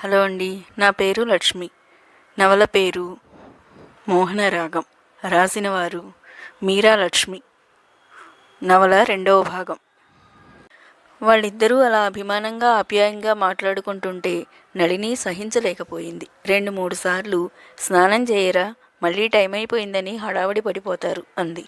Hello అండి నా పేరు లక్ష్మి. నవల పేరు మోహనరాగం. రాసిన వారు మీరా లక్ష్మి. నవల రెండవ భాగం. వాళ్ళిద్దరూ అలా అభిమానంగా ఆప్యాయంగా మాట్లాడుకుంటుంటే నళిని సహించలేకపోయింది. రెండు మూడు సార్లు స్నానం చేయరా మళ్ళీ టైం అయిపోయిందని హడావడి పడిపోతారు అంది.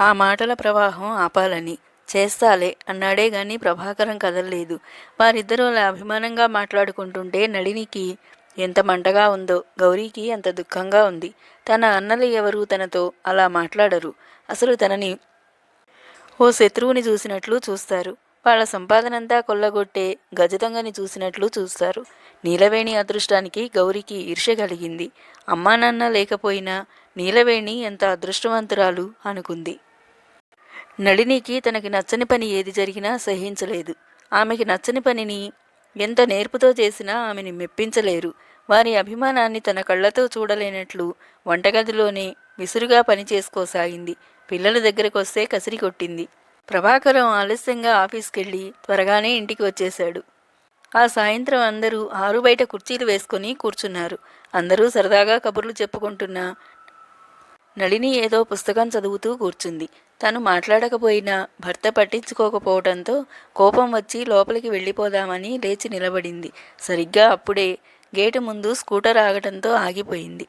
ఆ మాటల ప్రవాహం ఆపాలని చేస్తాలే అన్నాడే గాని ప్రభాకరం కదలలేదు. వారిద్దరూ అలా అభిమానంగా మాట్లాడుకుంటుంటే నళినికి ఎంత మంటగా ఉందో గౌరీకి అంత దుఃఖంగా ఉంది. తన అన్నలు ఎవరు తనతో అలా మాట్లాడరు. అసలు తనని ఓ శత్రువుని చూసినట్లు చూస్తారు. వాళ్ళ సంపాదనంతా కొల్లగొట్టే గజదొంగని చూసినట్లు చూస్తారు. నీలవేణి అదృష్టానికి గౌరికి ఈర్ష్య కలిగింది. అమ్మా నాన్న లేకపోయినా నీలవేణి ఎంత అదృష్టవంతురాలు అనుకుంది. నళినికి తనకి నచ్చని పని ఏది జరిగినా సహించలేదు. ఆమెకి నచ్చని పనిని ఎంత నేర్పుతో చేసినా ఆమెని మెప్పించలేరు. వారి అభిమానాన్ని తన కళ్ళతో చూడలేనట్లు వంటగదిలోనే విసురుగా పని చేసుకోసాగింది పిల్లల దగ్గరకు వస్తే కసిరి కొట్టింది. ప్రభాకరం ఆలస్యంగా ఆఫీస్కెళ్ళి త్వరగానే ఇంటికి వచ్చేశాడు. ఆ సాయంత్రం అందరూ ఆరు బయట కుర్చీలు వేసుకొని కూర్చున్నారు. అందరూ సరదాగా కబుర్లు చెప్పుకుంటున్నా నళిని ఏదో పుస్తకం చదువుతూ కూర్చుంది. తను మాట్లాడకపోయినా భర్త పట్టించుకోకపోవడంతో కోపం వచ్చి లోపలికి వెళ్ళిపోదామని లేచి నిలబడింది. సరిగ్గా అప్పుడే గేటు ముందు స్కూటర్ ఆగటంతో ఆగిపోయింది.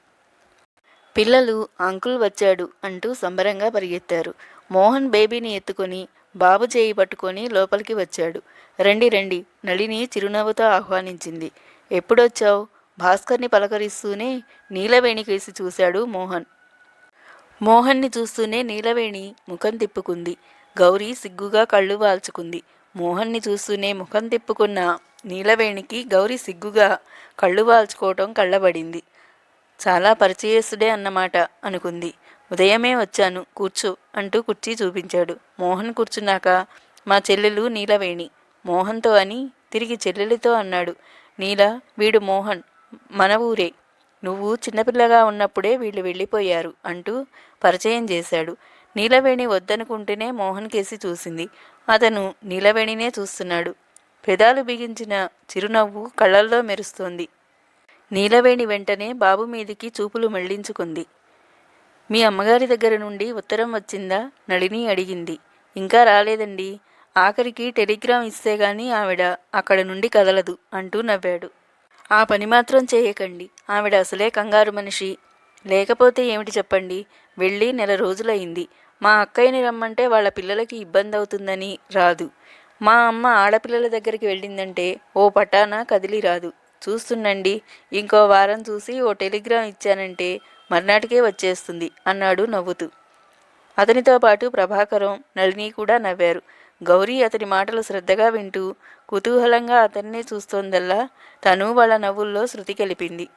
పిల్లలు అంకుల్ వచ్చాడు అంటూ సంబరంగా పరిగెత్తారు. మోహన్ బేబీని ఎత్తుకొని బాబు చేయి పట్టుకొని లోపలికి వచ్చాడు. రండి రండి నళిని చిరునవ్వుతో ఆహ్వానించింది. ఎప్పుడొచ్చావు? భాస్కర్ని పలకరిస్తూనే నీలవేణికేసి చూశాడు మోహన్. మోహన్ని చూస్తూనే నీలవేణి ముఖం తిప్పుకుంది. గౌరీ సిగ్గుగా కళ్ళు వాల్చుకుంది. మోహన్ని చూస్తూనే ముఖం తిప్పుకున్న నీలవేణికి గౌరీ సిగ్గుగా కళ్ళు వాల్చుకోవటం కళ్ళబడింది. చాలా పరిచయస్తుడే అన్నమాట అనుకుంది. ఉదయమే వచ్చాను కూర్చో అంటూ కుర్చీ చూపించాడు. మోహన్ కూర్చున్నాక మా చెల్లెలు నీలవేణి. మోహన్తో అని తిరిగి చెల్లెలితో అన్నాడు. నీల వీడు మోహన్ మన ఊరే. నువ్వు చిన్నపిల్లగా ఉన్నప్పుడే వీళ్ళు వెళ్ళిపోయారు అంటూ పరిచయం చేశాడు. నీలవేణి వద్దనుకుంటేనే మోహన్ కేసి చూసింది. అతను నీలవేణినే చూస్తున్నాడు. పెదాలు బిగించిన చిరునవ్వు కళ్ళల్లో మెరుస్తోంది. నీలవేణి వెంటనే బాబు మీదికి చూపులు మళ్ళించుకుంది. మీ అమ్మగారి దగ్గర నుండి ఉత్తరం వచ్చిందా? నళిని అడిగింది. ఇంకా రాలేదండి. ఆఖరికి టెలిగ్రామ్ ఇస్తే గాని ఆవిడ అక్కడ నుండి కదలదు అంటూ నవ్వాడు. ఆ పని మాత్రం చేయకండి. ఆవిడ అసలే కంగారు మనిషి. లేకపోతే ఏమిటి చెప్పండి? వెళ్ళి నెల రోజులైంది మా అక్కయ్యని రమ్మంటే వాళ్ళ పిల్లలకి ఇబ్బంది అవుతుందని రాదు. మా అమ్మ ఆడపిల్లల దగ్గరికి వెళ్ళిందంటే ఓ పటాన కదిలి రాదు. చూస్తుండండి. ఇంకో వారం చూసి ఓ టెలిగ్రామ్ ఇచ్చానంటే మర్నాటికే వచ్చేస్తుంది అన్నాడు నవ్వుతూ. అతనితో పాటు ప్రభాకరం నళిని కూడా నవ్వారు. గౌరీ అతని మాటలు శ్రద్ధగా వింటూ కుతూహలంగా అతన్నే చూస్తోందల్లా తను వాళ్ళ నవ్వుల్లో శృతి కలిపింది.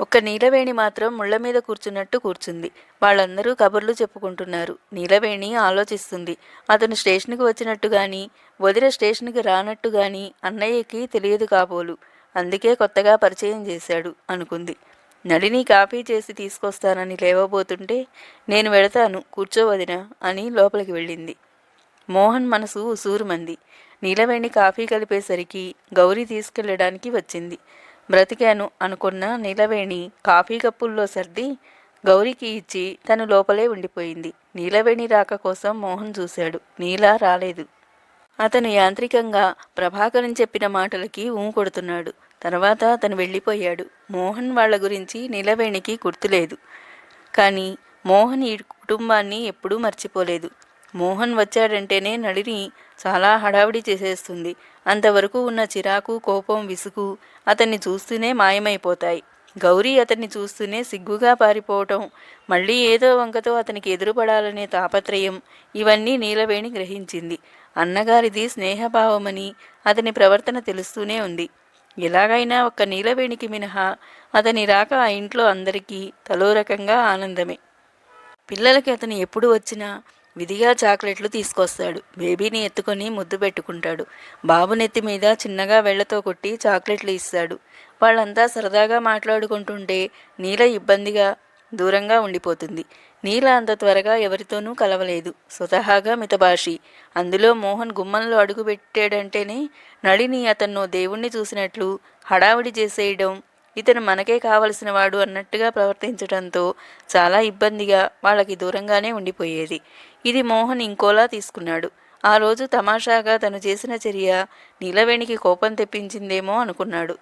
ఒక్క నీలవేణి మాత్రం ముళ్ళ మీద కూర్చున్నట్టు కూర్చుంది. వాళ్ళందరూ కబుర్లు చెప్పుకుంటున్నారు. నీలవేణి ఆలోచిస్తుంది. అతను స్టేషన్కి వచ్చినట్టు గాని వదిన స్టేషన్కి రానట్టు గాని అన్నయ్యకి తెలియదు కాబోలు. అందుకే కొత్తగా పరిచయం చేశాడు అనుకుంది. నడిని కాఫీ చేసి తీసుకొస్తానని లేవబోతుంటే నేను వెళతాను కూర్చోవదినా అని లోపలికి వెళ్ళింది. మోహన్ మనసు ఉసూరుమంది. నీలవేణి కాఫీ కలిపేసరికి గౌరీ తీసుకెళ్ళడానికి వచ్చింది. బ్రతికాను అనుకున్న నీలవేణి కాఫీ కప్పుల్లో సర్ది గౌరీకి ఇచ్చి తను లోపలే ఉండిపోయింది. నీలవేణి రాక కోసం మోహన్ చూశాడు. నీల రాలేదు. అతను యాంత్రికంగా ప్రభాకరం చెప్పిన మాటలకి ఊ కొడుతున్నాడు. తర్వాత అతను వెళ్ళిపోయాడు. మోహన్ వాళ్ళ గురించి నీలవేణికి గుర్తులేదు. కానీ మోహన్ ఈ కుటుంబాన్ని ఎప్పుడూ మర్చిపోలేదు. మోహన్ వచ్చాడంటేనే నడిని చాలా హడావిడి చేసేస్తుంది. అంతవరకు ఉన్న చిరాకు కోపం విసుగు అతన్ని చూస్తూనే మాయమైపోతాయి. గౌరీ అతన్ని చూస్తూనే సిగ్గుగా పారిపోవటం మళ్ళీ ఏదో వంకతో అతనికి ఎదురుపడాలనే తాపత్రయం ఇవన్నీ నీలవేణి గ్రహించింది. అన్నగారిది స్నేహభావమని అతని ప్రవర్తన తెలుస్తూనే ఉంది. ఎలాగైనా ఒక్క నీలవేణికి మినహా అతని రాక ఆ ఇంట్లో అందరికీ తలో రకంగా ఆనందమే. పిల్లలకి అతను ఎప్పుడు వచ్చినా విధిగా చాక్లెట్లు తీసుకొస్తాడు. బేబీని ఎత్తుకొని ముద్దు పెట్టుకుంటాడు. బాబు నెత్తి మీద చిన్నగా వెళ్ళతో కొట్టి చాక్లెట్లు ఇస్తాడు. వాళ్ళంతా సరదాగా మాట్లాడుకుంటుంటే నీల ఇబ్బందిగా దూరంగా ఉండిపోతుంది. నీల అంత త్వరగా ఎవరితోనూ కలవలేదు. స్వతహాగా మితభాషి. అందులో మోహన్ గుమ్మంలో అడుగుపెట్టాడంటేనే నళిని అతన్నో దేవుణ్ణి చూసినట్లు హడావిడి చేసేయడం ఇతను మనకే కావలసిన వాడు అన్నట్టుగా ప్రవర్తించడంతో చాలా ఇబ్బందిగా వాళ్ళకి దూరంగానే ఉండిపోయేది. ఇది మోహన్ ఇంకోలా తీసుకున్నాడు. ఆ రోజు తమాషాగా తను చేసిన చర్య నీలవేణికి కోపం తెప్పించిందేమో అనుకున్నాడు.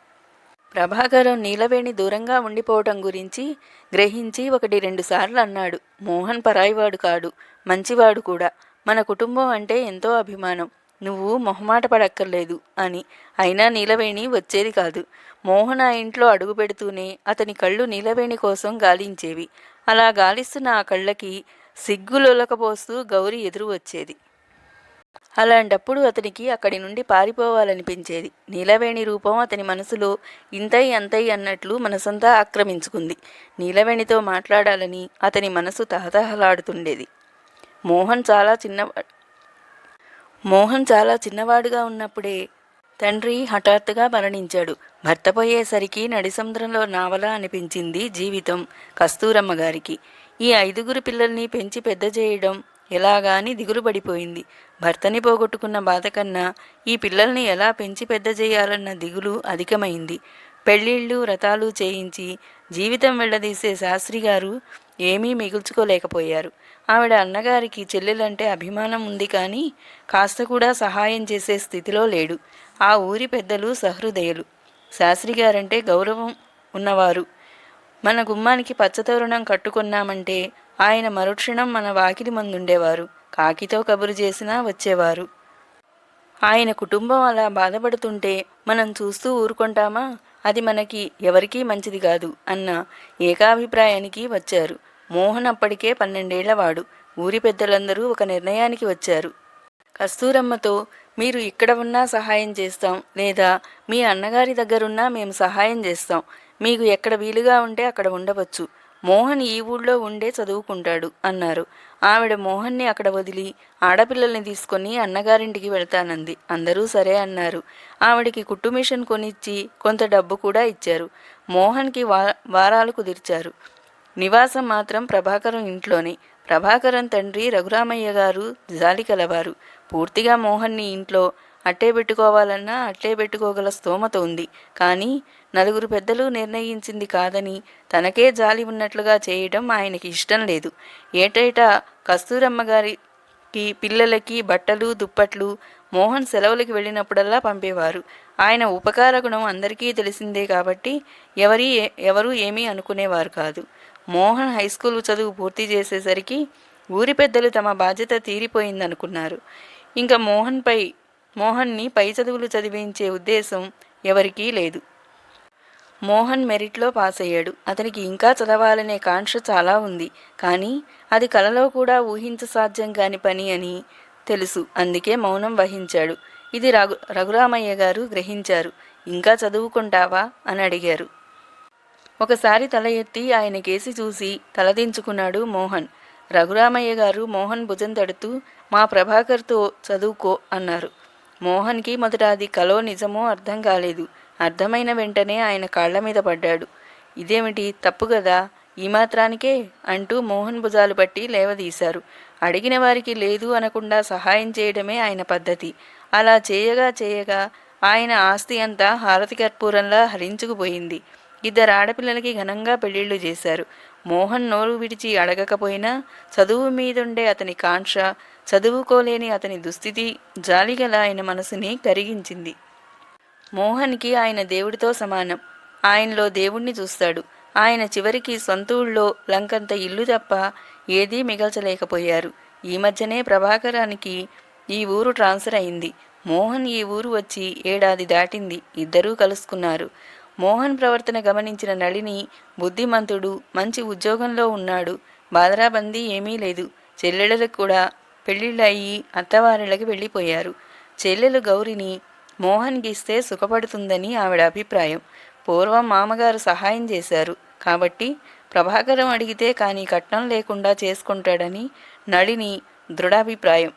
ప్రభాకరం నీలవేణి దూరంగా ఉండిపోవటం గురించి గ్రహించి ఒకటి రెండు సార్లు అన్నాడు. మోహన్ పరాయివాడు కాడు మంచివాడు కూడా. మన కుటుంబం అంటే ఎంతో అభిమానం. నువ్వు మొహమాట పడక్కర్లేదు అని. అయినా నీలవేణి వచ్చేది కాదు. మోహన ఆ ఇంట్లో అడుగు పెడుతూనే అతని కళ్ళు నీలవేణి కోసం గాలించేవి. అలా గాలిస్తున్న ఆ కళ్ళకి సిగ్గులొలకపోస్తూ గౌరి ఎదురు వచ్చేది. అలాంటప్పుడు అతనికి అక్కడి నుండి పారిపోవాలనిపించేది. నీలవేణి రూపం అతని మనసులో ఇంతై అంతై అన్నట్లు మనసంతా ఆక్రమించుకుంది. నీలవేణితో మాట్లాడాలని అతని మనసు తహతహలాడుతుండేది. మోహన్ చాలా చిన్న మోహన్ చాలా చిన్నవాడుగా ఉన్నప్పుడే తండ్రి హఠాత్తుగా మరణించాడు. భర్త పోయేసరికి నడిసముద్రంలో నావలా అనిపించింది జీవితం కస్తూరమ్మ గారికి. ఈ ఐదుగురు పిల్లల్ని పెంచి పెద్ద చేయడం ఎలాగాని దిగులు పడిపోయింది భర్తని పోగొట్టుకున్న బాధ కన్నా ఈ పిల్లల్ని ఎలా పెంచి పెద్ద చేయాలన్న దిగులు అధికమైంది. పెళ్ళిళ్ళు వ్రతాలు చేయించి జీవితం వెళ్ళదీసే శాస్త్రి గారు ఏమీ మిగుల్చుకోలేకపోయారు. ఆవిడ అన్నగారికి చెల్లెలంటే అభిమానం ఉంది కానీ కాస్త కూడా సహాయం చేసే స్థితిలో లేడు. ఆ ఊరి పెద్దలు సహృదయులు. శాస్త్రి గారంటే గౌరవం ఉన్నవారు. మన గుమ్మానికి పచ్చతోరణం కట్టుకున్నామంటే ఆయన మరుక్షణం మన వాకిలి మందుండేవారు. కాకితో కబురు చేసినా వచ్చేవారు. ఆయన కుటుంబం అలా బాధపడుతుంటే మనం చూస్తూ ఊరుకుంటామా? అది మనకి ఎవరికీ మంచిది కాదు అన్న ఏకాభిప్రాయానికి వచ్చారు. మోహన్ అప్పటికే పన్నెండేళ్ళవాడు. ఊరి పెద్దలందరూ ఒక నిర్ణయానికి వచ్చారు. కస్తూరమ్మతో మీరు ఇక్కడ ఉన్నా సహాయం చేస్తాం లేదా మీ అన్నగారి దగ్గరున్నా మేము సహాయం చేస్తాం. మీకు ఎక్కడ వీలుగా ఉంటే అక్కడ ఉండవచ్చు. మోహన్ ఈ ఊళ్ళో ఉండే చదువుకుంటాడు అన్నారు. ఆవిడ మోహన్ని అక్కడ వదిలి ఆడపిల్లల్ని తీసుకొని అన్నగారింటికి వెళ్తానంది. అందరూ సరే అన్నారు. ఆవిడికి కుట్టు మిషన్ కొనిచ్చి కొంత డబ్బు కూడా ఇచ్చారు. మోహన్కి వా వారాలు కుదిర్చారు. నివాసం మాత్రం ప్రభాకరం ఇంట్లోనే. ప్రభాకరం తండ్రి రఘురామయ్య గారు జాలి కలవారు. పూర్తిగా మోహన్ని ఇంట్లో అట్టే పెట్టుకోవాలన్నా అట్టే పెట్టుకోగల స్తోమత ఉంది. కానీ నలుగురు పెద్దలు నిర్ణయించింది కాదని తనకే జాలి ఉన్నట్లుగా చేయడం ఆయనకి ఇష్టం లేదు. ఏటేటా కస్తూరమ్మ గారికి పిల్లలకి బట్టలు దుప్పట్లు మోహన్ సెలవులకి వెళ్ళినప్పుడల్లా పంపేవారు. ఆయన ఉపకార గుణం అందరికీ తెలిసిందే కాబట్టి ఎవరి ఎవరూ ఏమీ అనుకునేవారు కాదు. మోహన్ హై స్కూల్ చదువు పూర్తి చేసేసరికి ఊరి పెద్దలు తమ బాధ్యత తీరిపోయిందనుకున్నారు. ఇంకా మోహన్పై మోహన్ని పై చదువులు చదివించే ఉద్దేశం ఎవరికీ లేదు. మోహన్ మెరిట్లో పాస్ అయ్యాడు అతనికి ఇంకా చదవాలనే కాంక్ష చాలా ఉంది. కానీ అది కలలో కూడా ఊహించ సాధ్యం కాని పని అని తెలుసు. అందుకే మౌనం వహించాడు. ఇది రఘు రఘురామయ్య గారు గ్రహించారు. ఇంకా చదువుకుంటావా? అని అడిగారు. ఒకసారి తల ఎత్తి ఆయన కేసి చూసి తలదించుకున్నాడు మోహన్. రఘురామయ్య గారు మోహన్ భుజం తడుతూ మా ప్రభాకర్తో చదువుకో అన్నారు. మోహన్కి మొదట అది కలో నిజమో అర్థం కాలేదు. అర్థమైన వెంటనే ఆయన కాళ్ళ మీద పడ్డాడు. ఇదేమిటి తప్పు కదా ఈ మాత్రానికే? అంటూ మోహన్ భుజాలు పట్టి లేవదీశారు. అడిగిన వారికి లేదు అనకుండా సహాయం చేయడమే ఆయన పద్ధతి. అలా చేయగా చేయగా ఆయన ఆస్తి అంతా హారతి కర్పూరంలా హరించుకుపోయింది. ఇద్దరు ఆడపిల్లలకి ఘనంగా పెళ్ళిళ్ళు చేశారు. మోహన్ నోరు విడిచి అడగకపోయినా చదువు మీదుండే అతని కాంక్ష చదువుకోలేని అతని దుస్థితి జాలిగల ఆయన మనసుని కరిగించింది. మోహన్కి ఆయన దేవుడితో సమానం. ఆయనలో దేవుణ్ణి చూస్తాడు. ఆయన చివరికి సొంత ఊళ్ళో లంకంత ఇల్లు తప్ప ఏదీ మిగల్చలేకపోయారు. ఈ మధ్యనే ప్రభాకరానికి ఈ ఊరు ట్రాన్స్ఫర్ అయింది. మోహన్ ఈ ఊరు వచ్చి ఏడాది దాటింది. ఇద్దరూ కలుసుకున్నారు. మోహన్ ప్రవర్తన గమనించిన నళిని బుద్ధిమంతుడు మంచి ఉద్యోగంలో ఉన్నాడు. బాధరాబందీ ఏమీ లేదు. చెల్లెళ్ళకు కూడా పెళ్ళిళ్ళు అయ్యి అత్తవారిళ్ళకి వెళ్ళిపోయారు. చెల్లెలు గౌరిని మోహన్ గీస్తే సుఖపడుతుందని ఆవిడ అభిప్రాయం. పూర్వం మామగారు సహాయం చేశారు. కాబట్టి ప్రభాకరం అడిగితే కానీ కట్నం లేకుండా చేసుకుంటాడని నళిని దృఢాభిప్రాయం.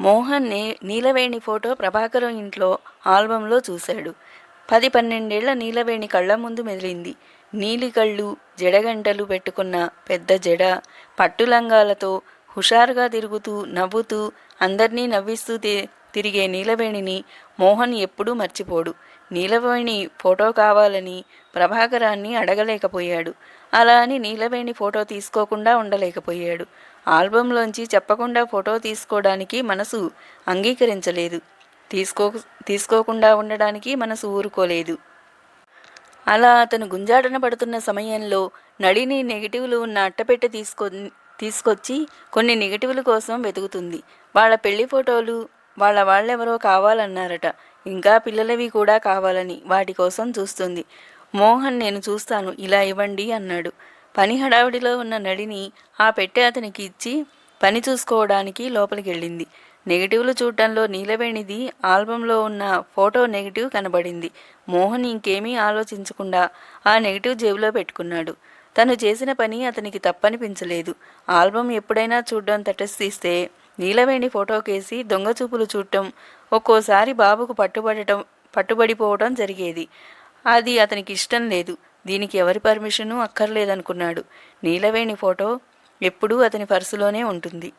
మోహన్ నే నీలవేణి ఫోటో ప్రభాకరం ఇంట్లో ఆల్బంలో చూశాడు. పది పన్నెండేళ్ళ నీలవేణి కళ్ళ ముందు మెదిలింది. నీలి కళ్ళు జడగంటలు పెట్టుకున్న పెద్ద జడ పట్టులంగాలతో హుషారుగా తిరుగుతూ నవ్వుతూ అందర్నీ నవ్విస్తూ తిరిగే నీలవేణిని మోహన్ ఎప్పుడూ మర్చిపోడు. నీలవేణి ఫోటో కావాలని ప్రభాకరాన్ని అడగలేకపోయాడు. అలా అని నీలవేణి ఫోటో తీసుకోకుండా ఉండలేకపోయాడు. ఆల్బంలోంచి చెప్పకుండా ఫోటో తీసుకోవడానికి మనసు అంగీకరించలేదు. తీసుకో తీసుకోకుండా ఉండడానికి మనసు ఊరుకోలేదు. అలా అతను గుంజాటన పడుతున్న సమయంలో నళిని నెగిటివ్లు ఉన్న అట్టపెట్టె తీసుకో తీసుకొచ్చి కొన్ని నెగిటివ్ల కోసం వెతుకుతుంది. వాళ్ళ పెళ్ళి ఫోటోలు వాళ్ళ వాళ్ళెవరో కావాలన్నారట. ఇంకా పిల్లలవి కూడా కావాలని వాటి కోసం చూస్తుంది. మోహన్ నేను చూస్తాను ఇలా ఇవ్వండి అన్నాడు. పని హడావిడిలో ఉన్న నడిని ఆ పెట్టె అతనికి ఇచ్చి పని చూసుకోవడానికి లోపలికి వెళ్ళింది నెగిటివ్లు చూడటంలో నీలవేణిది ఆల్బంలో ఉన్న ఫోటో నెగిటివ్ కనబడింది. మోహన్ ఇంకేమీ ఆలోచించకుండా ఆ నెగిటివ్ జేబులో పెట్టుకున్నాడు. తను చేసిన పని అతనికి తప్పనిపించలేదు. ఆల్బం ఎప్పుడైనా చూడడం తటస్థిస్తే నీలవేణి ఫోటోకేసి దొంగచూపులు దొంగ చూపులు చూడటం ఒక్కోసారి బాబుకు పట్టుబడటం పట్టుబడిపోవటం జరిగేది. అది అతనికి ఇష్టం లేదు. దీనికి ఎవరి పర్మిషను అక్కర్లేదనుకున్నాడు. నీలవేణి ఫోటో ఎప్పుడూ అతని పర్సులోనే ఉంటుంది.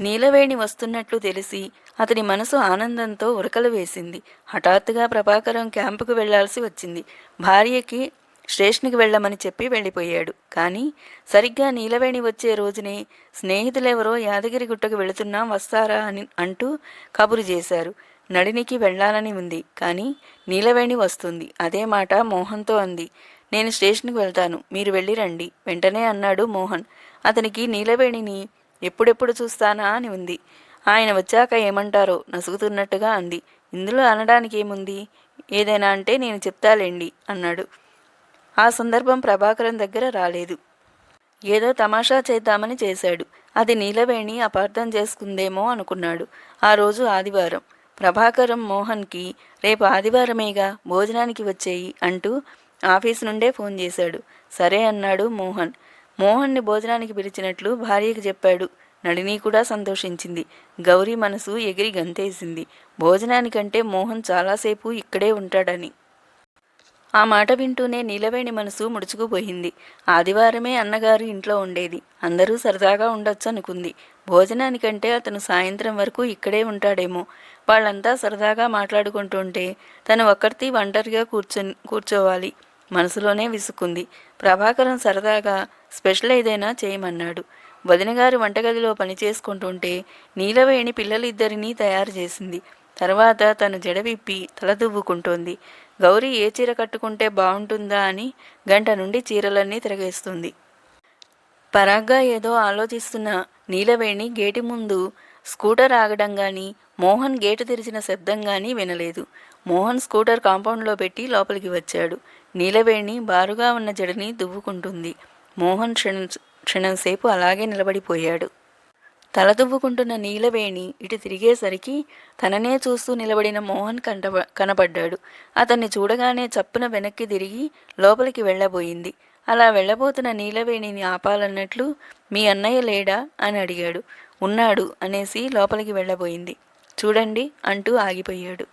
నీలవేణి వస్తున్నట్లు తెలిసి అతని మనసు ఆనందంతో ఉరకలు వేసింది. హఠాత్తుగా ప్రభాకరం క్యాంపుకు వెళ్ళాల్సి వచ్చింది. భార్యకి స్టేషన్కి వెళ్ళమని చెప్పి వెళ్ళిపోయాడు. కానీ సరిగ్గా నీలవేణి వచ్చే రోజునే స్నేహితులెవరో యాదగిరి గుట్టకు వెళుతున్నాం వస్తారా అని అంటూ కబురు చేశారు. నడినికి వెళ్ళాలని ఉంది. కానీ నీలవేణి వస్తుంది. అదే మాట మోహన్తో అంది. నేను స్టేషన్కి వెళ్తాను. మీరు వెళ్ళి రండి. వెంటనే అన్నాడు మోహన్. అతనికి నీలవేణిని ఎప్పుడెప్పుడు చూస్తానా అని ఉంది. ఆయన వచ్చాక ఏమంటారో నసుగుతున్నట్టుగా అంది. ఇందులో అనడానికి ఏముంది ఏదైనా అంటే నేను చెప్తాలేండి అన్నాడు. ఆ సందర్భం ప్రభాకరం దగ్గర రాలేదు. ఏదో తమాషా చేద్దామని చేశాడు. అది నీలవేణి అపార్థం చేసుకుందేమో అనుకున్నాడు. ఆ రోజు ఆదివారం. ప్రభాకరం మోహన్కి రేపు ఆదివారమేగా? భోజనానికి వచ్చేయి అంటూ ఆఫీస్ నుండే ఫోన్ చేశాడు. సరే అన్నాడు మోహన్. మోహన్ని భోజనానికి పిలిచినట్లు భార్యకి చెప్పాడు. నళిని కూడా సంతోషించింది. గౌరీ మనసు ఎగిరి గంతేసింది. భోజనానికంటే మోహన్ చాలాసేపు ఇక్కడే ఉంటాడని. ఆ మాట వింటూనే నీలవేణి మనసు ముడుచుకుపోయింది. ఆదివారమే అన్నగారు ఇంట్లో ఉండేది. అందరూ సరదాగా ఉండొచ్చు అనుకుంది భోజనానికంటే అతను సాయంత్రం వరకు ఇక్కడే ఉంటాడేమో. వాళ్ళంతా సరదాగా మాట్లాడుకుంటుంటే తను ఒక్కరితి ఒంటరిగా కూర్చొని కూర్చోవాలి. మనసులోనే విసుక్కుంది. ప్రభాకరం సరదాగా స్పెషల్ ఏదైనా చేయమన్నాడు. వదినగారు వంటగదిలో పని చేసుకుంటుంటే నీలవేణి పిల్లలిద్దరినీ తయారు చేసింది. తర్వాత తను జడ విప్పి గౌరీ ఏ చీర కట్టుకుంటే బాగుంటుందా అని గంట నుండి చీరలన్నీ తిరగేస్తుంది. పరాగ్గా ఏదో ఆలోచిస్తున్న నీలవేణి గేటి ముందు స్కూటర్ ఆగడం కానీ మోహన్ గేటు తెరిచిన శబ్దం కానీ వినలేదు. మోహన్ స్కూటర్ కాంపౌండ్లో పెట్టి లోపలికి వచ్చాడు. నీలవేణి బారుగా ఉన్న జడని దువ్వుకుంటుంది. మోహన్ క్షణ క్షణంసేపు అలాగే నిలబడిపోయాడు. తల దువ్వుకుంటున్న నీలవేణి ఇటు తిరిగేసరికి తననే చూస్తూ నిలబడిన మోహన్ కంట కనపడ్డాడు. అతన్ని చూడగానే చప్పున వెనక్కి తిరిగి లోపలికి వెళ్ళబోయింది. అలా వెళ్ళబోతున్న నీలవేణిని ఆపాలన్నట్లు మీ అన్నయ్య లేడా అని అడిగాడు. ఉన్నాడు అనేసి లోపలికి వెళ్ళబోయింది. చూడండి అంటూ ఆగిపోయాడు.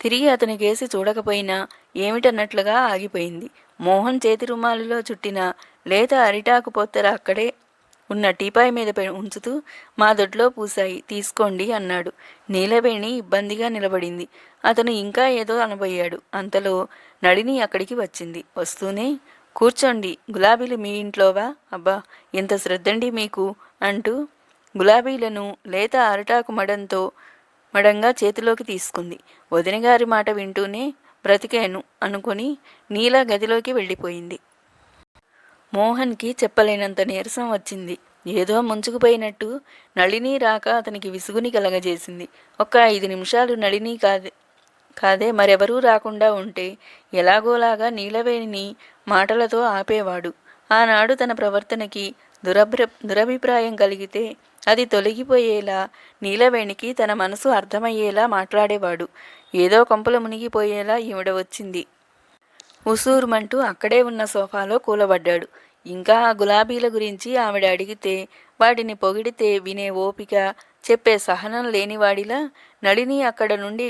తిరిగి అతని కేసి చూడకపోయినా ఏమిటన్నట్లుగా ఆగిపోయింది. మోహన్ చేతి రుమాలులో చుట్టిన లేత అరిటాకు పొత్తర అక్కడే ఉన్న టీపాయ్ మీద ఉంచుతూ మా దొడ్లో పూసాయి తీసుకోండి అన్నాడు. నీలవేణి ఇబ్బందిగా నిలబడింది. అతను ఇంకా ఏదో అనబోయాడు. అంతలో నడిని అక్కడికి వచ్చింది. వస్తూనే కూర్చోండి గులాబీలు మీ ఇంట్లోవా అబ్బా ఎంత శ్రద్ధండి మీకు అంటూ గులాబీలను లేత అరటాకు మడంతో మడంగా చేతిలోకి తీసుకుంది. వదినగారి మాట వింటూనే బ్రతికాను అనుకొని నీల గదిలోకి వెళ్ళిపోయింది. మోహన్కి చెప్పలేనంత నీరసం వచ్చింది. ఏదో ముంచుకుపోయినట్టు నళిని రాక అతనికి విసుగుని కలగజేసింది. ఒక ఐదు నిమిషాలు నళిని కాదే కాదే మరెవరూ రాకుండా ఉంటే ఎలాగోలాగా నీలవేణిని మాటలతో ఆపేవాడు. ఆనాడు తన ప్రవర్తనకి దురభ్ర దురభిప్రాయం కలిగితే అది తొలగిపోయేలా నీలవేణికి తన మనసు అర్థమయ్యేలా మాట్లాడేవాడు. ఏదో కొంపలు మునిగిపోయేలా ఈవిడ వచ్చింది. ఉసూరుమంటూ అక్కడే ఉన్న సోఫాలో కూలబడ్డాడు. ఇంకా ఆ గులాబీల గురించి ఆవిడ అడిగితే వాటిని పొగిడితే వినే ఓపిక చెప్పే సహనం లేనివాడిలా నడిని అక్కడ నుండి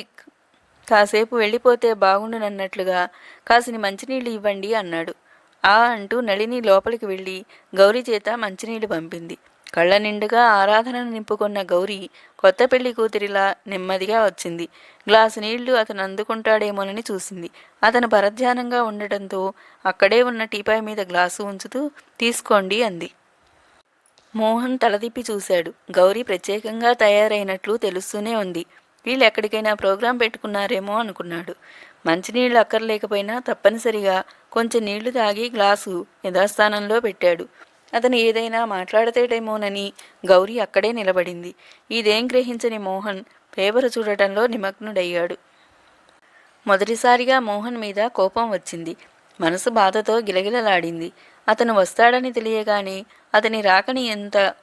కాసేపు వెళ్ళిపోతే బాగుండునన్నట్లుగా కాసిని మంచినీళ్ళు ఇవ్వండి అన్నాడు. ఆ అంటూ నళిని లోపలికి వెళ్ళి గౌరీ చేత మంచినీళ్ళు పంపింది. కళ్ళ నిండుగా ఆరాధనను నింపుకున్న గౌరీ కొత్త పెళ్ళి కూతురిలా నెమ్మదిగా వచ్చింది. గ్లాసు నీళ్ళు అతను అందుకుంటాడేమోనని చూసింది. అతను పరధ్యానంగా ఉండటంతో అక్కడే ఉన్న టీపాయ్ మీద గ్లాసు ఉంచుతూ తీసుకోండి అంది. మోహన్ తలదిప్పి చూశాడు. గౌరీ ప్రత్యేకంగా తయారైనట్లు తెలుస్తూనే ఉంది. వీళ్ళు ఎక్కడికైనా ప్రోగ్రాం పెట్టుకున్నారేమో అనుకున్నాడు. మంచినీళ్ళు అక్కర్లేకపోయినా తప్పనిసరిగా కొంచెం నీళ్ళు తాగి గ్లాసు యథాస్థానంలో పెట్టాడు. అతను ఏదైనా మాట్లాడతేటేమోనని గౌరీ అక్కడే నిలబడింది. ఇదేం గ్రహించని మోహన్? పేపరు చూడటంలో నిమగ్నుడయ్యాడు. మొదటిసారిగా మోహన్ మీద కోపం వచ్చింది. మనసు బాధతో గిలగిలలాడింది. అతను వస్తాడని తెలియగానే అతని రాకని ఎంత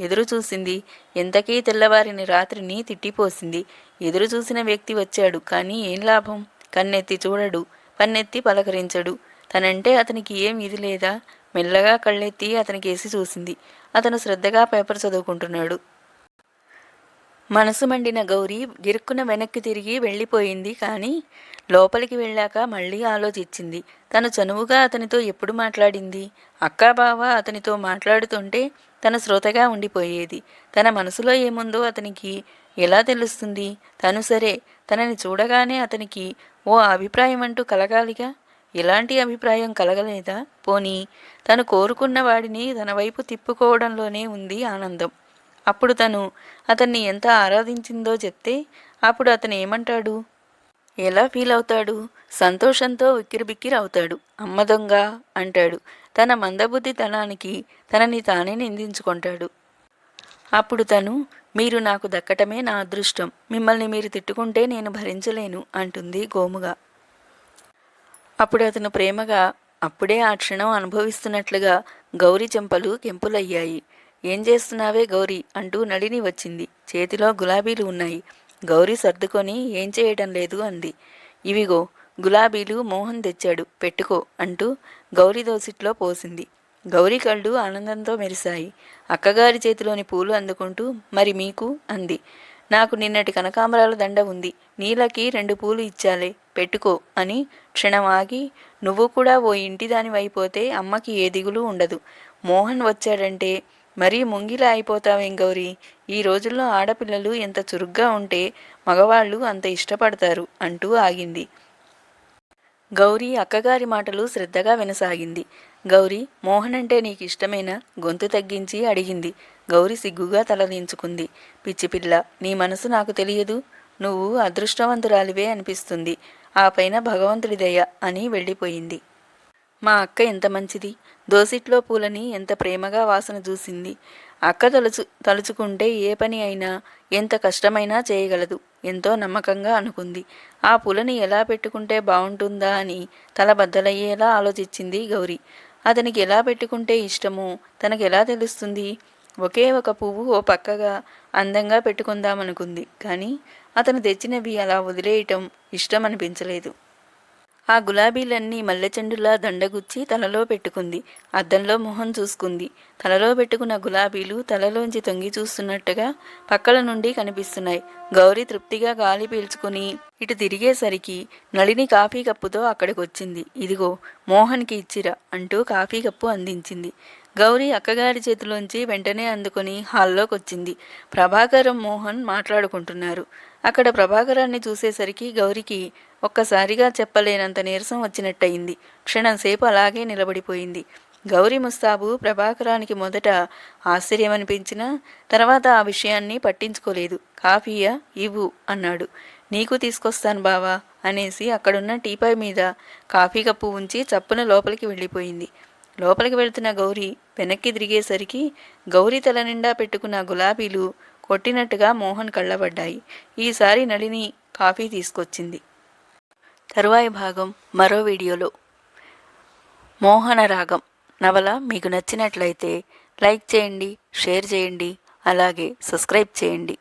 ఎదురు చూసింది. ఎంతకీ తెల్లవారిని రాత్రిని తిట్టిపోసింది. ఎదురు చూసిన వ్యక్తి వచ్చాడు. కానీ ఏం లాభం? కన్నెత్తి చూడడు. పన్నెత్తి పలకరించడు. తనంటే అతనికి ఏం ఇది లేదా? మెల్లగా కళ్ళెత్తి అతనికేసి చూసింది. అతను శ్రద్ధగా పేపర్ చదువుకుంటున్నాడు. మనసు మండిన గౌరీ గిరుక్కున వెనక్కి తిరిగి వెళ్ళిపోయింది కానీ లోపలికి వెళ్ళాక మళ్ళీ ఆలోచించింది. తను చనువుగా అతనితో ఎప్పుడు మాట్లాడింది? అక్కా బావ అతనితో మాట్లాడుతుంటే తన శ్రోతగా ఉండిపోయేది. తన మనసులో ఏముందో అతనికి ఎలా తెలుస్తుంది? తను సరే తనని చూడగానే అతనికి ఓ అభిప్రాయం అంటూ కలగాలిగా? ఎలాంటి అభిప్రాయం కలగలేదా? పోనీ తను కోరుకున్న వాడిని తన వైపు తిప్పుకోవడంలోనే ఉంది ఆనందం. అప్పుడు తను అతన్ని ఎంత ఆరాధించిందో చెప్తే అప్పుడు అతను ఏమంటాడు? ఎలా ఫీల్ అవుతాడు సంతోషంతో ఉక్కిరిబిక్కిరి అవుతాడు అమ్మ దొంగ అంటాడు. తన మందబుద్ధితనానికి తనని తానే నిందించుకుంటాడు. అప్పుడు తను మీరు నాకు దక్కటమే నా అదృష్టం. మిమ్మల్ని మీరు తిట్టుకుంటే నేను భరించలేను అంటుంది గోముగా. అప్పుడు అతను ప్రేమగా అప్పుడే ఆ క్షణం అనుభవిస్తున్నట్లుగా గౌరీ చెంపలు కెంపులయ్యాయి. ఏం చేస్తున్నావే గౌరీ? అంటూ నడిని వచ్చింది. చేతిలో గులాబీలు ఉన్నాయి. గౌరీ సర్దుకొని ఏం చేయటం లేదు అంది. ఇవిగో గులాబీలు మోహన్ తెచ్చాడు. పెట్టుకో అంటూ గౌరీ దోసిట్లో పోసింది. గౌరీ కళ్ళు ఆనందంతో మెరిశాయి. అక్కగారి చేతిలోని పూలు అందుకుంటూ మరి మీకు? అంది. నాకు నిన్నటి కనకాంబరాల దండ ఉంది. నీలకి రెండు పూలు ఇచ్చాలే. పెట్టుకో అని క్షణం ఆగి నువ్వు కూడా ఓ ఇంటి దానివైపోతే అమ్మకి ఏ దిగులు ఉండదు. మోహన్ వచ్చాడంటే మరీ ముంగిలా అయిపోతావేం గౌరీ. ఈ రోజుల్లో ఆడపిల్లలు ఎంత చురుగ్గా ఉంటే మగవాళ్ళు అంత ఇష్టపడతారు అంటూ ఆగింది. గౌరీ అక్కగారి మాటలు శ్రద్ధగా వినసాగింది. గౌరీ మోహన్ అంటే నీకు ఇష్టమేనా గొంతు తగ్గించి అడిగింది. గౌరీ సిగ్గుగా తలదించుకుంది పిచ్చిపిల్ల నీ మనసు నాకు తెలియదు. నువ్వు అదృష్టవంతురాలివే అనిపిస్తుంది. ఆ పైన భగవంతుడి దయ అని వెళ్ళిపోయింది. మా అక్క ఎంత మంచిది. దోసిట్లో పూలని ఎంత ప్రేమగా వాసన చూసింది. అక్క తలుచు తలుచుకుంటే ఏ పని అయినా ఎంత కష్టమైనా చేయగలదు. ఎంతో నమ్మకంగా అనుకుంది. ఆ పూలని ఎలా పెట్టుకుంటే బాగుంటుందా అని తల బద్దలయ్యేలా ఆలోచించింది గౌరీ. అతనికి ఎలా పెట్టుకుంటే ఇష్టమో తనకు ఎలా తెలుస్తుంది? ఒకే ఒక పువ్వు ఓ పక్కగా అందంగా పెట్టుకుందామనుకుంది. కానీ అతను తెచ్చినవి అలా వదిలేయటం ఇష్టం అనిపించలేదు ఆ గులాబీలన్నీ మల్లెచెండులా దండగుచ్చి తలలో పెట్టుకుంది. అద్దంలో మొహం చూసుకుంది. తలలో పెట్టుకున్న గులాబీలు తలలోంచి తొంగి చూస్తున్నట్టుగా పక్కల నుండి కనిపిస్తున్నాయి. గౌరీ తృప్తిగా గాలి పీల్చుకుని ఇటు తిరిగేసరికి నళిని కాఫీ కప్పుతో అక్కడికి వచ్చింది ఇదిగో మోహన్కి ఇచ్చిరా అంటూ కాఫీ కప్పు అందించింది. గౌరీ అక్కగారి చేతిలోంచి వెంటనే అందుకొని హాల్లోకి వచ్చింది ప్రభాకరం మోహన్ మాట్లాడుకుంటున్నారు. అక్కడ ప్రభాకరాన్ని చూసేసరికి గౌరికి ఒక్కసారిగా చెప్పలేనంత నీరసం వచ్చినట్టయింది. క్షణంసేపు అలాగే నిలబడిపోయింది. గౌరీ ముస్తాబు ప్రభాకరానికి మొదట ఆశ్చర్యమనిపించినా తర్వాత ఆ విషయాన్ని పట్టించుకోలేదు. కాఫీయా? ఇవ్వు అన్నాడు. నీకు తీసుకొస్తాను బావా అనేసి అక్కడున్న టీపాయ్ మీద కాఫీ కప్పు ఉంచి చప్పున లోపలికి వెళ్ళిపోయింది. లోపలికి వెళ్తున్న గౌరీ వెనక్కి తిరిగేసరికి గౌరీ తల నిండా పెట్టుకున్న గులాబీలు కొట్టినట్టుగా మోహన్ కళ్ళబడ్డాయి. ఈసారి నళిని కాఫీ తీసుకొచ్చింది. తరువాయి భాగం మరో వీడియోలో. మోహన రాగం నవల మీకు నచ్చినట్లయితే లైక్ చేయండి షేర్ చేయండి అలాగే సబ్స్క్రైబ్ చేయండి.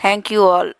Thank you all.